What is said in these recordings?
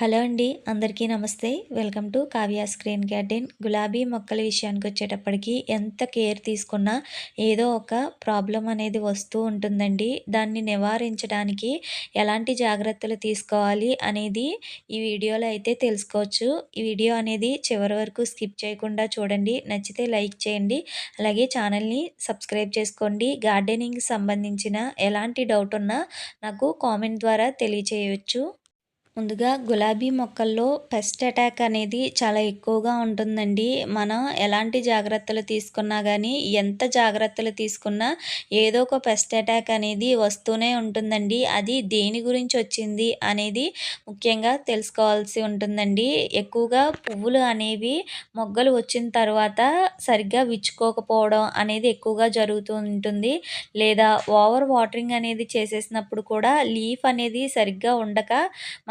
Hello అండి అందరికీ నమస్తే. Welcome to Kavya screen garden. గులాబీ మొక్కల విషయానికి వచ్చేటప్పటికి ఎంత కేర్ తీసుకున్నా ఏదో ఒక ప్రాబ్లం అనేది వస్తూ ఉంటుందండి. దాన్ని నివారించడానికి ఎలాంటి జాగ్రత్తలు తీసుకోవాలి అనేది ఈ వీడియోలో అయితే తెలుసుకోవచ్చు. ఈ వీడియో అనేది చివరి వరకు స్కిప్ చేయకుండా చూడండి. నచ్చితే లైక్ చేయండి. అలాగే ఛానల్ని సబ్స్క్రైబ్ చేసుకోండి. గార్డెనింగ్ సంబంధించిన ఎలాంటి డౌట్ ఉన్నా నాకు కామెంట్ ద్వారా తెలియచేయవచ్చు ముందుగా గులాబీ మొక్కల్లో పెస్ట్ అటాక్ అనేది చాలా ఎక్కువగా ఉంటుందండి. మనం ఎలాంటి జాగ్రత్తలు తీసుకున్నా కానీ ఎంత జాగ్రత్తలు తీసుకున్నా ఏదో ఒక పెస్ట్ అటాక్ అనేది వస్తూనే ఉంటుందండి. అది దేని గురించి వచ్చింది అనేది ముఖ్యంగా తెలుసుకోవాల్సి ఉంటుందండి. ఎక్కువగా పువ్వులు అనేవి మొగ్గలు వచ్చిన తర్వాత సరిగ్గా విచ్చుకోకపోవడం అనేది ఎక్కువగా జరుగుతూ ఉంటుంది. లేదా ఓవర్ వాటరింగ్ అనేది చేసేసినప్పుడు కూడా లీఫ్ అనేది సరిగ్గా ఉండక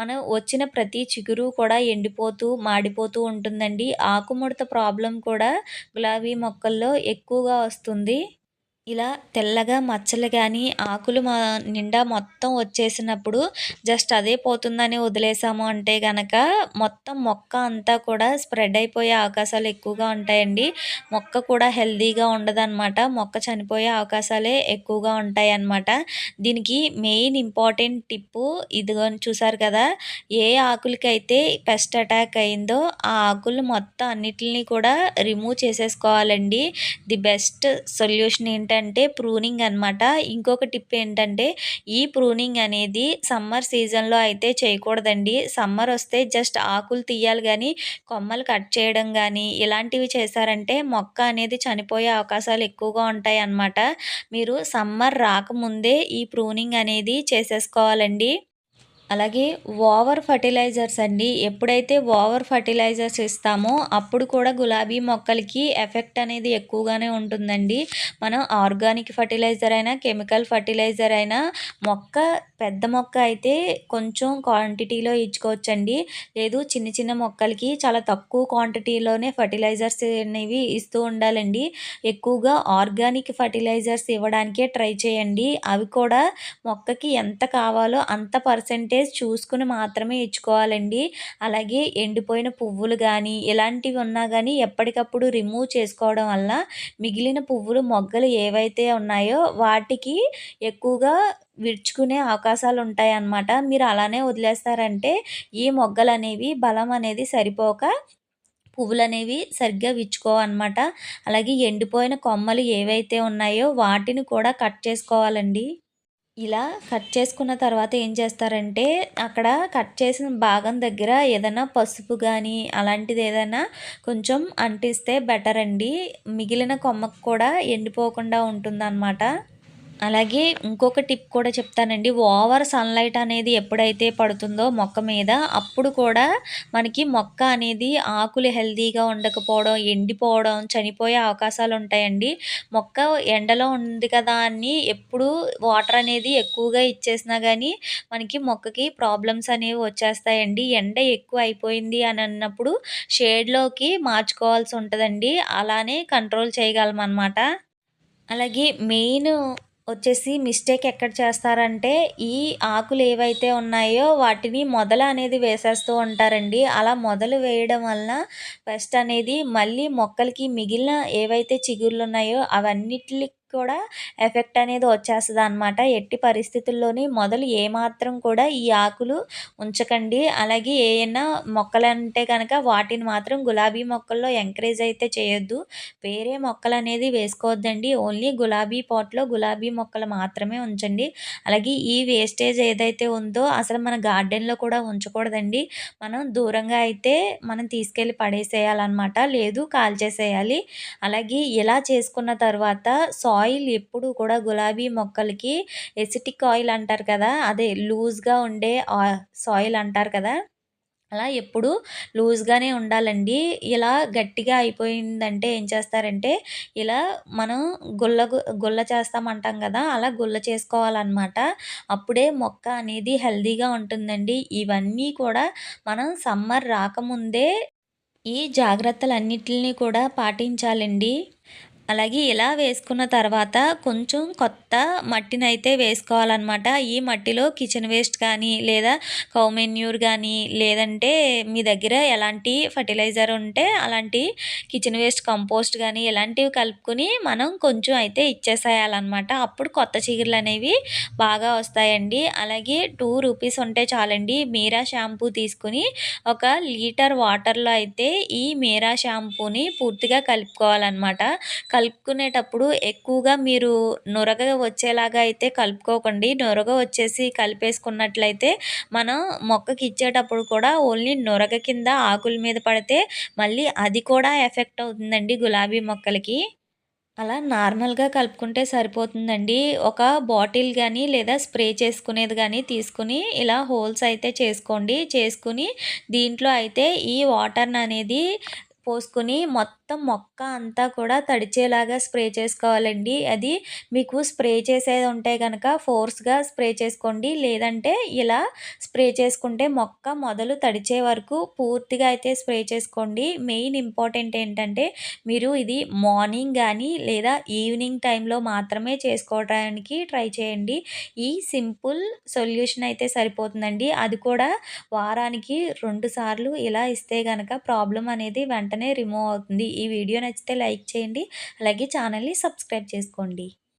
మనం వచ్చిన ప్రతి చిగురు కూడా ఎండిపోతూ మాడిపోతూ ఉంటుందండి. ఆకుముడత ప్రాబ్లం కూడా గులాబీ మొక్కల్లో ఎక్కువగా వస్తుంది. ఇలా తెల్లగా మచ్చలు కానీ ఆకులు మా నిండా మొత్తం వచ్చేసినప్పుడు జస్ట్ అదే పోతుందని వదిలేసాము అంటే కనుక మొత్తం మొక్క అంతా కూడా స్ప్రెడ్ అయిపోయే అవకాశాలు ఎక్కువగా ఉంటాయండి. మొక్క కూడా హెల్దీగా ఉండదన్నమాట. మొక్క చనిపోయే అవకాశాలే ఎక్కువగా ఉంటాయి అన్నమాట దీనికి మెయిన్ ఇంపార్టెంట్ టిప్పు ఇదిగో చూసారు కదా ఏ ఆకులకైతే పెస్ట్ అటాక్ అయిందో ఆ ఆకులు మొత్తం అన్నిటిని కూడా రిమూవ్ చేసేసుకోవాలండి. ది బెస్ట్ సొల్యూషన్ ఏంటంటే ఏంటంటే ప్రూనింగ్ అనమాట ఇంకొక టిప్ ఏంటంటే ఈ ప్రూనింగ్ అనేది సమ్మర్ సీజన్లో అయితే చేయకూడదండి. సమ్మర్ వస్తే జస్ట్ ఆకులు తీయాలి కానీ కొమ్మలు కట్ చేయడం కానీ ఇలాంటివి చేశారంటే మొక్క అనేది చనిపోయే అవకాశాలు ఎక్కువగా ఉంటాయి అన్నమాట. మీరు సమ్మర్ రాకముందే ఈ ప్రూనింగ్ అనేది చేసేసుకోవాలండి. అలాగే ఓవర్ ఫర్టిలైజర్స్ అండి. ఎప్పుడైతే ఓవర్ ఫర్టిలైజర్స్ ఇస్తామో అప్పుడు కూడా గులాబీ మొక్కలకి ఎఫెక్ట్ అనేది ఎక్కువగానే ఉంటుందండి. మనం ఆర్గానిక్ ఫర్టిలైజర్ అయినా కెమికల్ ఫర్టిలైజర్ అయినా మొక్క పెద్ద మొక్క అయితే కొంచెం క్వాంటిటీలో ఇచ్చుకోవచ్చండి. లేదు చిన్న చిన్న మొక్కలకి చాలా తక్కువ క్వాంటిటీలోనే ఫర్టిలైజర్స్ అనేవి ఇస్తూ ఉండాలండి. ఎక్కువగా ఆర్గానిక్ ఫర్టిలైజర్స్ ఇవ్వడానికే ట్రై చేయండి. అవి కూడా మొక్కకి ఎంత కావాలో అంత పర్సెంటేజ్ పర్సెంటేజ్ చూసుకుని మాత్రమే ఇచ్చుకోవాలండి. అలాగే ఎండిపోయిన పువ్వులు కానీ ఇలాంటివి ఉన్నా కానీ ఎప్పటికప్పుడు రిమూవ్ చేసుకోవడం వల్ల మిగిలిన పువ్వులు మొగ్గలు ఏవైతే ఉన్నాయో వాటికి ఎక్కువగా విడుచుకునే అవకాశాలు ఉంటాయి అన్నమాట మీరు అలానే వదిలేస్తారంటే ఈ మొగ్గలు అనేవి బలం అనేది సరిపోక పువ్వులు అనేవి సరిగ్గా విచ్చుకోవన్నమాట. అలాగే ఎండిపోయిన కొమ్మలు ఏవైతే ఉన్నాయో వాటిని కూడా కట్ చేసుకోవాలండి. ఇలా కట్ చేసుకున్న తర్వాత ఏం చేస్తారంటే అక్కడ కట్ చేసిన భాగం దగ్గర ఏదైనా పసుపు కానీ అలాంటిది ఏదైనా కొంచెం అంటిస్తే బెటర్ అండి. మిగిలిన కొమ్మకు కూడా ఎండిపోకుండా ఉంటుందన్నమాట. అలాగే ఇంకొక టిప్ కూడా చెప్తానండి. ఓవర్ సన్లైట్ అనేది ఎప్పుడైతే పడుతుందో మొక్క మీద అప్పుడు కూడా మనకి మొక్క అనేది ఆకులు హెల్తీగా ఉండకపోవడం ఎండిపోవడం చనిపోయే అవకాశాలు ఉంటాయండి. మొక్క ఎండలో ఉంది కదా అని ఎప్పుడు వాటర్ అనేది ఎక్కువగా ఇచ్చేసినా కానీ మనకి మొక్కకి ప్రాబ్లమ్స్ అనేవి వచ్చేస్తాయండి. ఎండ ఎక్కువ అయిపోయింది అని అన్నప్పుడు షేడ్లోకి మార్చుకోవాల్సి ఉంటుందండి. అలానే కంట్రోల్ చేయగలం అనమాట అలాగే మెయిన్ వచ్చేసి మిస్టేక్ ఎక్కడ చేస్తారంటే ఈ ఆకులు ఏవైతే ఉన్నాయో వాటిని మొదల అనేది వేసేస్తూ ఉంటారండి. అలా మొదలు వేయడం వలన పెస్ట్ అనేది మళ్ళీ మొక్కలకి మిగిలిన ఏవైతే చిగుర్లు ఉన్నాయో అవన్నిటికి కూడా ఎఫెక్ట్ అనేది వచ్చేస్తుంది అనమాట ఎట్టి పరిస్థితుల్లోని మొదలు ఏమాత్రం కూడా ఈ ఆకులు ఉంచకండి. అలాగే ఏమైనా మొక్కలు అంటే కనుక వాటిని మాత్రం గులాబీ మొక్కల్లో ఎంకరేజ్ అయితే చేయొద్దు. వేరే మొక్కలు అనేది వేసుకోవద్దండి. ఓన్లీ గులాబీ పాట్లో గులాబీ మొక్కలు మాత్రమే ఉంచండి. అలాగే ఈ వేస్టేజ్ ఏదైతే ఉందో అసలు మన గార్డెన్లో కూడా ఉంచకూడదండి. మనం దూరంగా అయితే మనం తీసుకెళ్ళి పడేసేయాలన్నమాట. లేదు కాల్చేసేయాలి. అలాగే ఇలా చేసుకున్న తర్వాత సా ఆయిల్ ఎప్పుడు కూడా గులాబీ మొక్కలకి ఎసిటిక్ ఆయిల్ అంటారు కదా అదే లూజ్గా ఉండే సాయిల్ అంటారు కదా అలా ఎప్పుడు లూజ్గానే ఉండాలండి. ఇలా గట్టిగా అయిపోయిందంటే ఏం చేస్తారంటే ఇలా మనం గుల్ల గుల్ల చేస్తామంటాం కదా అలా గుల్ల చేసుకోవాలన్నమాట. అప్పుడే మొక్క అనేది హెల్దీగా ఉంటుందండి. ఇవన్నీ కూడా మనం సమ్మర్ రాకముందే ఈ జాగ్రత్తలన్నిటిని కూడా పాటించాలండి. అలాగే ఇలా వేసుకున్న తర్వాత కొంచెం కొత్త మట్టినైతే వేసుకోవాలన్నమాట. ఈ మట్టిలో కిచెన్ వేస్ట్ కానీ లేదా కౌ మెన్యూర్ కానీ లేదంటే మీ దగ్గర ఎలాంటి ఫర్టిలైజర్ ఉంటే అలాంటి కిచెన్ వేస్ట్ కంపోస్ట్ కానీ ఇలాంటివి కలుపుకొని మనం కొంచెం అయితే ఇచ్చేసేయాలన్నమాట. అప్పుడు కొత్త చిగురులు అనేవి బాగా వస్తాయండి. అలాగే టూ రూపీస్ ఉంటే చాలండి. మీరా షాంపూ తీసుకుని ఒక లీటర్ వాటర్లో అయితే ఈ మీరా షాంపూని పూర్తిగా కలుపుకోవాలన్నమాట. కలుపుకునేటప్పుడు ఎక్కువగా మీరు నురగ వచ్చేలాగా అయితే కలుపుకోకండి. నురగ వచ్చేసి కలిపేసుకున్నట్లయితే మనం మొక్కకి ఇచ్చేటప్పుడు కూడా ఓన్లీ నురగ కింద ఆకుల మీద పడితే మళ్ళీ అది కూడా ఎఫెక్ట్ అవుతుందండి గులాబీ మొక్కలకి. అలా నార్మల్గా కలుపుకుంటే సరిపోతుందండి. ఒక బాటిల్ కానీ లేదా స్ప్రే చేసుకునేది కానీ తీసుకుని ఇలా హోల్స్ అయితే చేసుకోండి. చేసుకుని దీంట్లో అయితే ఈ వాటర్ని అనేది పోసుకుని మొత్తం మొక్క అంతా కూడా తడిచేలాగా స్ప్రే చేసుకోవాలండి. అది మీకు స్ప్రే చేసేది ఉంటే కనుక ఫోర్స్గా స్ప్రే చేసుకోండి. లేదంటే ఇలా స్ప్రే చేసుకుంటే మొక్క మొదలు తడిచే వరకు పూర్తిగా అయితే స్ప్రే చేసుకోండి. మెయిన్ ఇంపార్టెంట్ ఏంటంటే మీరు ఇది మార్నింగ్ కానీ లేదా ఈవినింగ్ టైంలో మాత్రమే చేసుకోవడానికి ట్రై చేయండి. ఈ సింపుల్ సొల్యూషన్ అయితే సరిపోతుందండి. అది కూడా వారానికి రెండు సార్లు ఇలా ఇస్తే కనుక ప్రాబ్లం అనేది వెంటనే వెంటనే రిమూవ్ అవుతుంది. ఈ వీడియో నచ్చితే లైక్ చేయండి. అలాగే ఛానల్ని సబ్స్క్రైబ్ చేసుకోండి.